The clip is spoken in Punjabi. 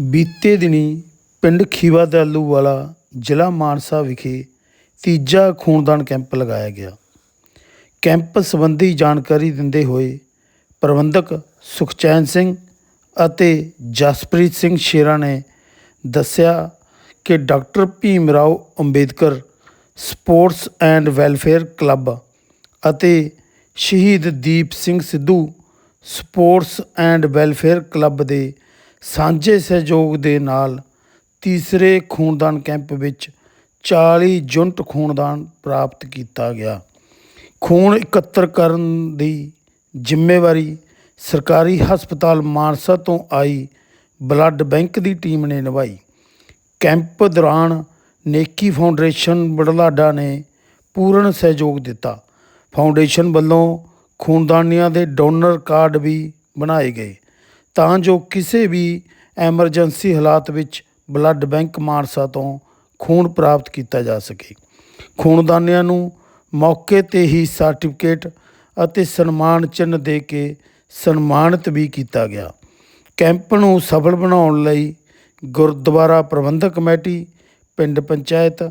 ਬੀਤੇ ਦਿਨੀ ਪਿੰਡ ਖੀਵਾ ਦਾਲੂ ਵਾਲਾ ਜ਼ਿਲ੍ਹਾ ਮਾਨਸਾ ਵਿਖੇ ਤੀਜਾ ਖੂਨਦਾਨ ਕੈਂਪ ਲਗਾਇਆ ਗਿਆ। ਕੈਂਪ ਸੰਬੰਧੀ ਜਾਣਕਾਰੀ ਦਿੰਦੇ ਹੋਏ ਪ੍ਰਬੰਧਕ ਸੁਖਚੈਨ ਸਿੰਘ ਅਤੇ ਜਸਪ੍ਰੀਤ ਸਿੰਘ ਸ਼ੇਰਾ ਨੇ ਦੱਸਿਆ ਕਿ doctor Bhim Rao Ambedkar sports and welfare club ਅਤੇ ਸ਼ਹੀਦ Deep Singh Sidhu sports and welfare club ਦੇ ਸਾਂਝੇ ਸਹਿਯੋਗ ਦੇ ਨਾਲ ਤੀਸਰੇ ਖੂਨਦਾਨ ਕੈਂਪ ਵਿੱਚ 40 ਯੂਨਿਟ ਖੂਨਦਾਨ ਪ੍ਰਾਪਤ ਕੀਤਾ ਗਿਆ। ਖੂਨ ਇਕੱਤਰ ਕਰਨ ਦੀ ਜ਼ਿੰਮੇਵਾਰੀ ਸਰਕਾਰੀ ਹਸਪਤਾਲ ਮਾਨਸਾ ਤੋਂ ਆਈ ਬਲੱਡ ਬੈਂਕ ਦੀ ਟੀਮ ਨੇ ਨਿਭਾਈ। ਕੈਂਪ ਦੌਰਾਨ ਨੇਕੀ ਫਾਊਂਡੇਸ਼ਨ ਬੜਲਾਡਾ ਨੇ ਪੂਰਨ ਸਹਿਯੋਗ ਦਿੱਤਾ। ਫਾਊਂਡੇਸ਼ਨ ਵੱਲੋਂ ਖੂਨਦਾਨੀਆਂ ਦੇ ਡੋਨਰ ਕਾਰਡ ਵੀ ਬਣਾਏ ਗਏ। ਤਾਂ ਜੋ ਕਿਸੇ ਵੀ ਐਮਰਜੈਂਸੀ ਹਾਲਾਤ ਵਿੱਚ ਬਲੱਡ ਬੈਂਕ ਮਾਨਸਾ ਤੋਂ ਖੂਨ ਪ੍ਰਾਪਤ ਕੀਤਾ ਜਾ ਸਕੇ। ਖੂਨਦਾਨੀਆਂ ਨੂੰ ਮੌਕੇ ਤੇ ਹੀ ਸਰਟੀਫਿਕੇਟ ਅਤੇ ਸਨਮਾਨ ਚਿੰਨ੍ਹ ਦੇ ਕੇ ਸਨਮਾਨਿਤ ਵੀ ਕੀਤਾ ਗਿਆ। ਕੈਂਪ ਨੂੰ ਸਫਲ ਬਣਾਉਣ ਲਈ ਗੁਰਦੁਆਰਾ ਪ੍ਰਬੰਧਕ ਕਮੇਟੀ, ਪਿੰਡ ਪੰਚਾਇਤ